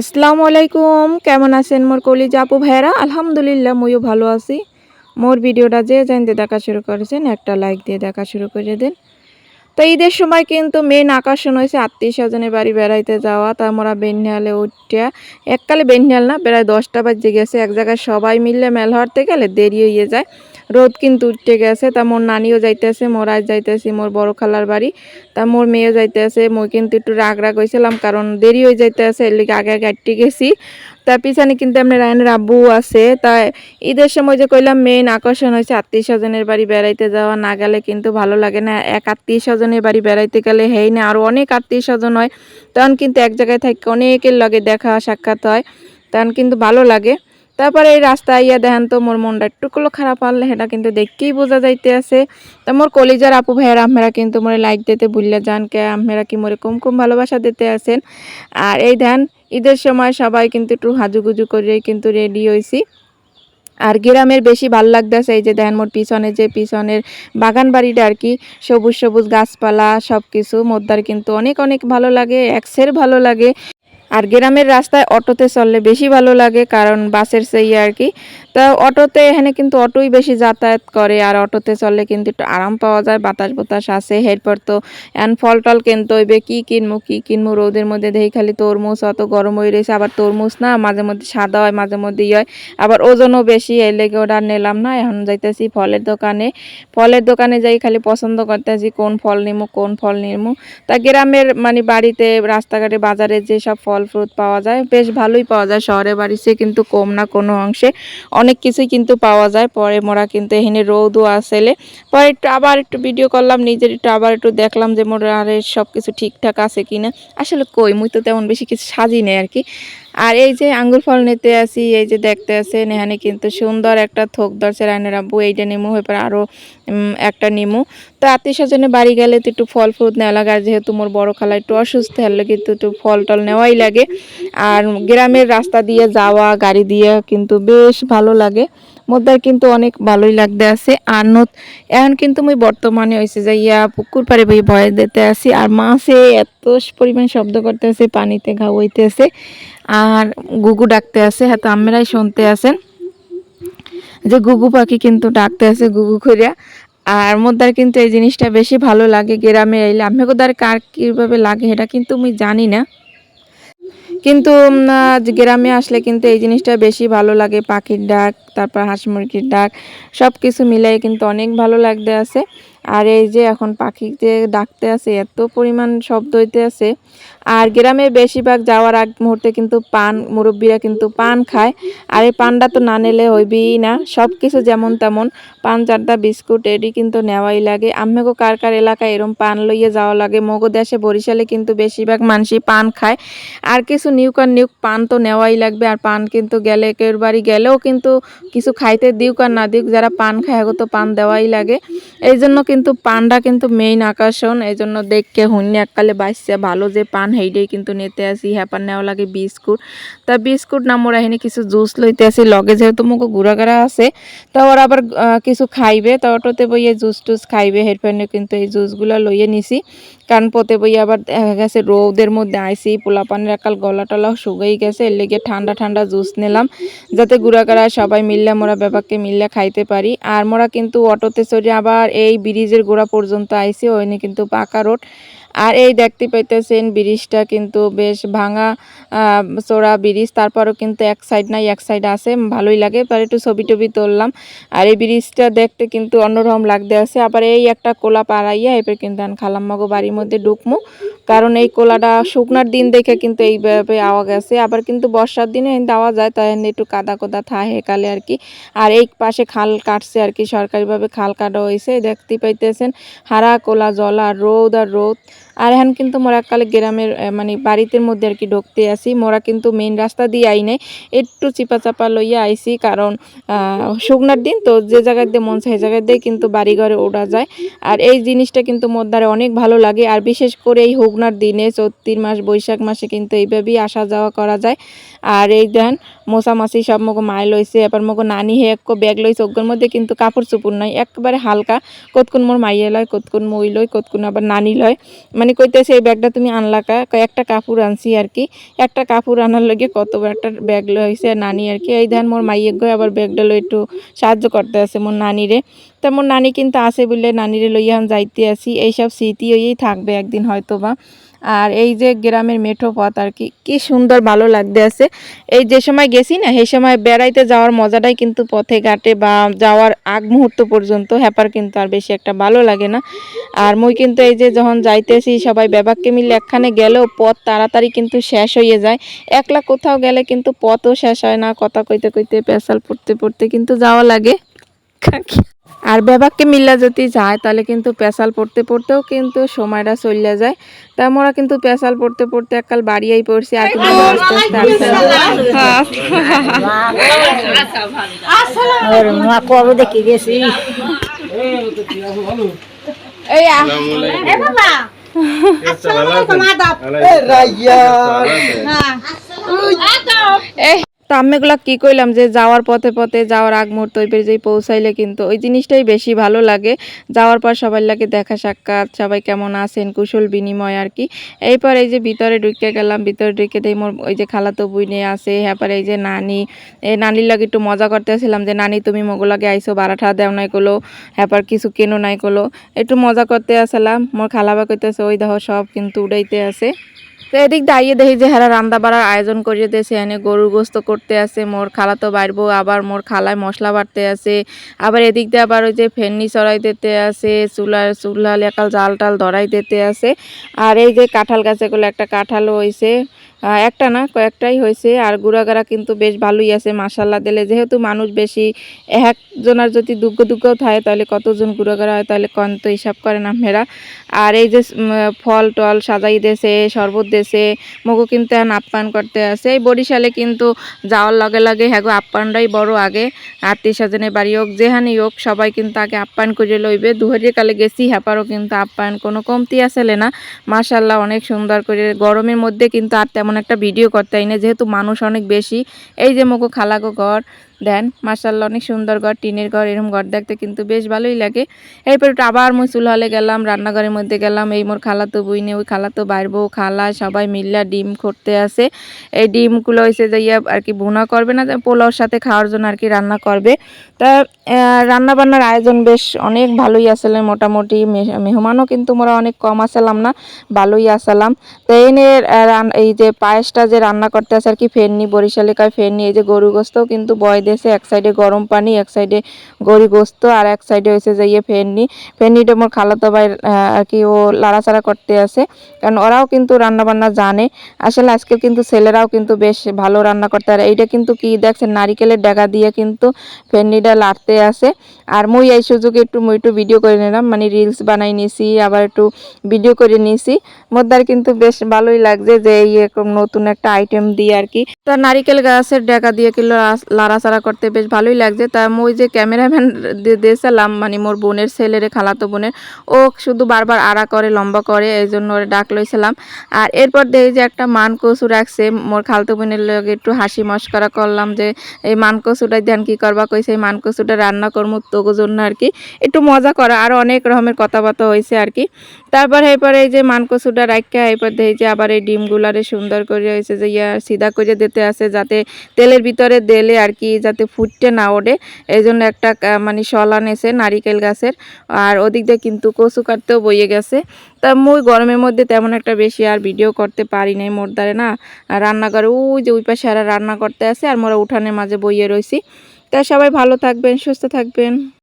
আসসালামু আলাইকুম। কেমন আছেন মোর কলি জাপু ভাইরা আলহামদুলিল্লাহ, মইও ভালো আছি। মোর ভিডিওটা যে জানতে দেখা শুরু করেছেন, একটা লাইক দিয়ে দেখা শুরু করে দিন। তো ঈদের সময় কিন্তু মেন আকর্ষণ হয়েছে আত্মীয় স্বজনের বাড়ি বেড়াইতে যাওয়া, তা আমরা বেনিয়ালে উঠিয়া, এককালে বেনিয়াল না, প্রায় দশটা বাজে গেছে, এক জায়গায় সবাই মিললে মেল হরতে গেলে দেরি হয়ে যায়। রোদ কিন্তু উঠতে গেছে, তা মোর নানিও যাইতেছে, মোর আজ যাইতেছি, মোর বড় খালার বাড়ি, তা মোর মেয়ে যাইতেছে, মই কিন্তু একটু রাগ রাগ হয়েছিলাম কারণ দেরি হয়ে যাইতেছে, এর লিগে আগে আগে আটটি গেছি। তার পিছনে কিন্তু আপনার রায়নের আব্বু আছে। তাই ঈদের সময় যে কইলাম মেইন আকর্ষণ হয়েছে আত্মীয় স্বজনের বাড়ি বেড়াইতে যাওয়া। না গেলে কিন্তু ভালো লাগে না। এক আত্মীয় স্বজনের বাড়ি বেড়াইতে গেলে হেই না আরও অনেক আত্মীয় স্বজন হয়। তখন কিন্তু এক জায়গায় থাকি অনেকের লগে দেখা, সাক্ষাৎ হয়। তখন কিন্তু ভালো লাগে। তারপরে এই রাস্তায় ইয়া দেখেন তো, মোর মনটা একটুকুলো খারাপ হলে সেটা কিন্তু দেখতেই বোঝা যাইতে আছে। তো মোর কলিজার আপু ভাইয়ের, আপনারা কিন্তু মোরে লাইক দিতে ভুললে যান কে, আপনারা কি মোরে কম কম ভালোবাসা দিতে আছেন? আর এই ধ্যান ঈদের সময় সবাই কিন্তু একটু হাজুগুজু করে কিন্তু রেডি হয়েছি আর গ্রামের বেশি ভালো লাগতেছে এই যে দেখেন, মোর পিছনে যে পিছনের বাগান বাড়িটা আর কি, সবুজ সবুজ গাছপালা সব কিছু মোদ্দার কিন্তু অনেক অনেক ভালো লাগে একসের ভালো লাগে। আর গ্রামের রাস্তায় অটোতে চললে বেশি ভালো লাগে, কারণ বাসের সেই আর কি। তা অটোতে এখানে কিন্তু অটোই বেশি যাতায়াত করে, আর অটোতে চললে কিন্তু একটু আরাম পাওয়া যায়, বাতাস বাতাস আসে। এরপর তো, এন ফল টল কিনতে হইবে, কী কিনবো কী কিনবো রোদের মধ্যে দেখি খালি তরমুজ, অত গরম হয়ে রয়েছে, আবার তরমুজ না, মাঝে মধ্যে সাদা হয়, মাঝে মধ্যে ইয়ে হয়, আবার ওজনও বেশি এই লেগে ওটা নিলাম না, এখন যাইতেছি ফলের দোকানে। ফলের দোকানে যাই খালি পছন্দ করতেছি, কোন ফল নিমু, কোন ফল নিমু। তা গ্রামের মানে বাড়িতে, রাস্তাঘাটে, বাজারে যে সব ফল পাওয়া যায়। বেশ ভালোই পাওয়া যায় শহরে বাড়িতে কিন্তু কম না কোনো অংশে। অনেক কিছুই কিন্তু পাওয়া যায়। পরে মোরা কিন্তু এখানে রৌদও আসলে। পরে একটু আবার একটু ভিডিও করলাম, নিজের একটু আবার একটু দেখলাম যে মোরা আরে সব কিছু ঠিকঠাক আছে কিনা। আসলে কই, মুই তো তেমন বেশি কিছু সাজি নেই আর কি আর এই যে আঙ্গুর ফল নিতে আসি, এই যে দেখতে আসেন এখানে কিন্তু সুন্দর একটা থোক দরছে রানের আব্বু। এইটা নিমু হয়ে পরে আরও একটা নিমু। তো আত্মীয় স্বজনে বাড়ি গেলে তো একটু ফল ফ্রুট নেওয়া লাগে, আর যেহেতু মোর বড় খালা একটু অসুস্থ হলে কিন্তু একটু ফল টল নেওয়াই লাগে। আর গ্রামের রাস্তা দিয়ে যাওয়া, গাড়ি দিয়ে কিন্তু বেশ ভালো লাগে। মোদ্দার কিন্তু অনেক ভালোই লাগতে আছে। আর নত এখন কিন্তু মুই বর্তমানে হয়েছে যে ইয়া পুকুর পাড়ে বই ভয় দিতে আসি আর মাছে এত পরিমাণ শব্দ করতে আছে পানিতে ঘা হইতেছে আর গুগু ডাকতে আছে হ্যাঁ তো আমরাই শুনতে আছেন। যে গুগু পাখি কিন্তু ডাকতে আছে গুগু করিয়া আর মোদ্দার কিন্তু এই জিনিসটা বেশি ভালো লাগে গ্রামে এলে। আমি কোদার কার কীভাবে লাগে এটা কিন্তু আমি জানি না। কিন্তু গ্রামে আসলে কিন্তু এই জিনিসটা বেশি ভালো লাগে। পাখির ডাক, তারপর হাঁস মুরগির ডাক সব কিছু মিলাই কিন্তু অনেক ভালো লাগতে আছে। আর এই যে এখন পাখি যে ডাকতে আছে, এত পরিমাণ শব্দ হইতে আছে। আর গ্রামে বেশিরভাগ যাওয়ার আগ মুহূর্তে কিন্তু পান, মুরব্বীরা কিন্তু পান খায়। আর এই পানটা তো না নিলে হইবেই না। সব কিছু যেমন তেমন। পান চারটা বিস্কুট এডি কিন্তু নেওয়াই লাগে। আম্মেগো কার কার এলাকায় এরম পান লইয়ে যাওয়া লাগে? মগো দেশে, বরিশালে কিন্তু বেশিরভাগ মানুষই পান খায়। আর কিছু নিউক আর নিউক পান তো নেওয়াই লাগবে। আর পান কিন্তু গেলে কেউ বাড়ি গেলেও কিন্তু কিছু খাইতে দিউক আর না দিউক, যারা পান খায় তো পান দেওয়াই লাগে। এই জন্য কিন্তু পানটা কিন্তু মেইন আকর্ষণ এই জন্য দেখকে হুন্নি এককালে বাঁচছে ভালো যে পান, হেইডেই কিন্তু নিতে আসি। হ্যাপার নেওয়া লাগে বিস্কুট। তা বিস্কুট না, মোরা এখানে কিছু জুস লইতে আসি। লগে যেহেতু ঘুরা ঘুরা আছে, তা ওরা আবার কিছু খাইবে। তা অটোতে বইয়ে জুস টুস খাইবে। হেরফেনে কিন্তু এই জুসগুলো লইয়ে নিছি। কারণ পথে বই আবার দেখা গেছে রোদের মধ্যে আইসি পোলা পানের একাল গলা টলা শুকাই গেছে, এর লেগে ঠান্ডা ঠান্ডা জুস নিলাম, যাতে গুড়াগাড়া সবাই মিললে মোরা ব্যাপারকে মিললে খাইতে পারি। আর মোরা কিন্তু অটোতে চড়ে আবার এই ব্রিজের গোড়া পর্যন্ত আইসি, ওইনি কিন্তু পাকা রোড। আর এই দেখতে পাইতেছেন ব্রিজটা কিন্তু বেশ ভাঙা চোরা ব্রিজ। তারপরও কিন্তু এক সাইড নাই, এক সাইড আছে। ভালোই লাগে পরে একটু ছবি টবি তুললাম। আর এই ব্রিজটা দেখতে কিন্তু অন্যরকম লাগতে আছে। আবার এই একটা কোলা পাড়াইয়া এবার কিন্তু খালাম্মাগো বাড়ির মধ্যে ঢুকমু। কারণ এই কোলাটা শুকনার দিন দেখে কিন্তু এইভাবে আওয়া গেছে আবার কিন্তু বর্ষার দিনে আওয়া যায়, তাই একটু কাদা কোদা থাহে কালে আর কি। আর এই পাশে খাল কাটছে আর কি, সরকারিভাবে খাল কাটা হয়েছে। দেখতে পাইতেছেন, হারা কোলা জলা রোদ আর রোদ। আর এখন কিন্তু মোরা কালে গ্রামের মানে বাড়িতে মধ্যে আর কি ঢুকতে আসি। মোরা কিন্তু মেইন রাস্তা দিয়ে আই নাই, একটু চিপা চাপা লইয়া আইসি কারণ শুকনার দিন তো যে জায়গায় দিয়ে মন সেই জায়গায় দিয়ে কিন্তু বাড়ি ঘরে ওঠা যায়। আর এই জিনিসটা কিন্তু মোদ্দারে অনেক ভালো লাগে। আর বিশেষ করে এই হুগনার দিনে চৈত্রির মাস, বৈশাখ মাসে কিন্তু এইভাবেই আসা যাওয়া করা যায়। আর এই দেন মশামাছি সব মগো মায় লইছে, এবার মগো নানি হে এক ব্যাগ লইছে ওগুলোর মধ্যে কিন্তু কাপড় চোপড় নাই, একবারে হালকা। কতক্ষণ মোর মাইয়ে লয়, কতক্ষণ মই লয়, কতক্ষণ আবার নানি লয়। মানে কইতেছে এই ব্যাগটা তুমি আনলা কা? একটা কাপড় আনছি আর কি। একটা কাপড় আনার লগে কত একটা ব্যাগ লইছে নানি আর কি। এই ধান মোর মাইয়ের গয় আবার ব্যাগটা লই একটু সাহায্য করতে আছে মোর নানিরে। তা মোর নানি কিন্তু আছে বলে নানিরে লইয়া যাইতে আসি। এইসব স্মৃতি হয়েই থাকবে একদিন হয়তো বা আর এই যে গ্রামের মেঠো পথ আর কি কি সুন্দর ভালো লাগতে আছে। এই যে সময় গেছি না, সেই সময় বেড়াইতে যাওয়ার মজাটাই কিন্তু পথে ঘাটে বা যাওয়ার আগ মুহূর্ত পর্যন্ত হ্যাপার কিন্তু আর বেশি একটা ভালো লাগে না। আর মুই কিন্তু এই যে যখন যাইতেছি, সবাই ব্যাবাককে মিলে একখানে গেলেও পথ তাড়াতাড়ি কিন্তু শেষ হয়ে যায়। একলা কোথাও গেলে কিন্তু পথও শেষ হয় না, কথা কইতে কইতে পেশাল পড়তে পড়তে কিন্তু যাওয়া লাগে। আর বেবাককে মিল্লা যদি যায় তাহলে কিন্তু পেশাল পড়তে পড়তেও কিন্তু সময়টা চলে যায় তা আমরা কিন্তু পেশাল পড়তে পড়তে এককাল বাড়িয়েই পড়ছি আর কিন্তু আস্তে আস্তে আসতে মা কবে দেখি গেছি এই তা আমি আম্মেগুলা কি কইলাম যে যাওয়ার পথে পথে যাওয়ার আগ মুহূর্ত ওই যেই পৌঁছাইলে কিন্তু ওই জিনিসটাই বেশি ভালো লাগে। যাওয়ার পর সবাই লাগে দেখা সাক্ষাৎ, সবাই কেমন আছেন, কুশল বিনিময় আর কি। এইপর এই যে ভিতরে ঢুকে গেলাম, ভিতরে ঢুকে দেই মোর ওই যে খালাতো বুইনে আছে, হ্যাপার এই যে নানি এই নানির লাগে একটু মজা করতেছিলাম যে, নানি, তুমি মগুলাগে আইসো, বারাঠা দেও নাই কলো, হ্যাপার কিছু কেনো নাই কলো। একটু মজা করতে আসলাম, মোর খালাবা কইতেছে, ওই দেখো সব কিন্তু উড়াইতে আছে। তো এদিক দাঁড়িয়ে দেখি যে হেরা রান্না বাড়ার আয়োজন করিয়ে দিয়েছে, এনে গরুর গোস্ত করতে আছে, মোর খালা তো বাড়বো আবার মোর খালায় মশলা বাড়তে আছে। আবার এদিক দিয়ে আবার ওই যে ফেননি চড়াই দিতে আছে চুলার চুলা একাল জাল টাল ধরাই দিতে আছে। আর এই যে কাঁঠাল গাছে গুলো একটা কাঁঠাল হয়েছে একটা না, কয়েকটাই হয়েছে। আর গুড়াগাড়া কিন্তু বেশ ভালোই আছে মাসাল্লা দিলে। যেহেতু মানুষ বেশি একজনের যদি দুগ্গ দুগ্গও থাকে, তাহলে কতজন গুড়াগাড়া হয়, তাহলে কন তো হিসাব করে না মেয়েরা আর এই যে ফল টল সাজাই দেছে শরবত দেছে মগো কিন্তু এখন আপ্যায়ন করতে আছে। এই বরিশালে কিন্তু যাওয়ার লগে লগে হ্যাগো আপ্যায়নটাই বড় আগে। আত্মীয় স্বজনের বাড়ি হোক যেহানি হোক, সবাই কিন্তু আগে আপ্যায়ন করে লইবে। দুহরিয়ে কালে গেছি হ্যাপারও কিন্তু আপ্যায়ন কোনো কমতি আসলে না। মাশাল্লাহ অনেক সুন্দর করে গরমের মধ্যে কিন্তু আর তেমন একটা ভিডিও করতে না যেহেতু মানুষ অনেক বেশি। এই যে মোকো খালাকো ঘর দেন মাশাল্লাহ অনেক সুন্দর ঘর, টিনের ঘর এরকম ঘর দেখতে কিন্তু বেশ ভালোই লাগে। এরপর আবার মুই হলে গেলাম, রান্নাঘরের মধ্যে গেলাম, এই মোর খালাতো বইনে ওই খালাতো বাইরবো খালা সবাই মিল্লা ডিম করতে আসে। এই ডিমগুলো হয়েছে যে ইয়া আর কি ভুনা করবে না পোলাওর সাথে খাওয়ার জন্য আর কি রান্না করবে। তা রান্না বান্নার আয়োজন বেশ অনেক ভালোই আসলে, মোটামুটি মেহমানও কিন্তু মোরা অনেক কম আসলাম না, ভালোই আসলাম। তো এই নিয়ে এই যে পায়েসটা যে রান্না করতে আছে আর কি, ফেরনি, বরিশালে কয় ফেরনি, এই যে গরু গোস্তও কিন্তু বয় দিয়েছে এক সাইডে গরম পানি, এক সাইডে গরু গোস্ত, আর এক সাইডে হয়েছে যে ইয়ে ফেরনি ফেরনিটা মোর খালাতো ভাই আর কি ও লাড়াচাড়া করতে আছে কারণ ওরাও কিন্তু রান্না বান্না জানে। আসলে আজকে কিন্তু ছেলেরাও কিন্তু বেশ ভালো রান্না করতে আর এইটা কিন্তু কি, দেখছেন, নারিকেলের ডেগা দিয়ে কিন্তু ফেরনিটা লাড়তে আছে আর মুই এই সুযোগে একটু, মুই একটু ভিডিও করে নিলাম। মানে রিলস বানাই নিয়েছি আবার একটু ভিডিও করে নিয়েছি মোদ্দার কিন্তু বেশ ভালোই লাগছে যে এই এরকম নতুন একটা আইটেম দিয়ে আর কি। তা নারিকেল গাছের ডেকা দিয়ে কিলো লাড়াচাড়া করতে বেশ ভালোই লাগছে। তা ওই যে ক্যামেরাম্যান দিয়েছিলাম মানে মোর বোনের ছেলেরে, খালাতো বোনের, ও শুধু বারবার আড়া করে, লম্বা করে এই জন্য ওরে ডাক লইছিলাম। আর এরপর দেখি যে একটা মান কচু রাখছে, মোর খালতো বোনের লগে একটু হাসি মস্করা করলাম যে, এই মান কচুটা ধ্যান কী করবা? কইছে, এই মান কচুটা রান্না করব তোগো জন্য আর কি। একটু মজা করা, আর অনেক রকমের কথাবার্তা হয়েছে আর কি। তারপর, এরপর এই যে মান কচুটা রাখা এরপর দেখি যে আবার এই ডিমগুলারে সুন্দর করে হয়েছে যে ইয়া সিধা করে দিতে আছে যাতে তেলের ভিতরে দেলে আর কি যাতে ফুটতে না ওঠে এই জন্য একটা মানে শলা নেছে নারিকেল গাছের। আর ওদিক দিয়ে কিন্তু কচু কাটতেও বইয়ে গেছে। তা মুই গরমের মধ্যে তেমন একটা বেশি আর ভিডিও করতে পারি নাই মোর দ্বারে না। রান্নাঘরে ওই যে ওই পাশে আর রান্না করতে আছে আর মোরা উঠানের মাঝে বইয়ে রয়েছি তা সবাই ভালো থাকবেন, সুস্থ থাকবেন।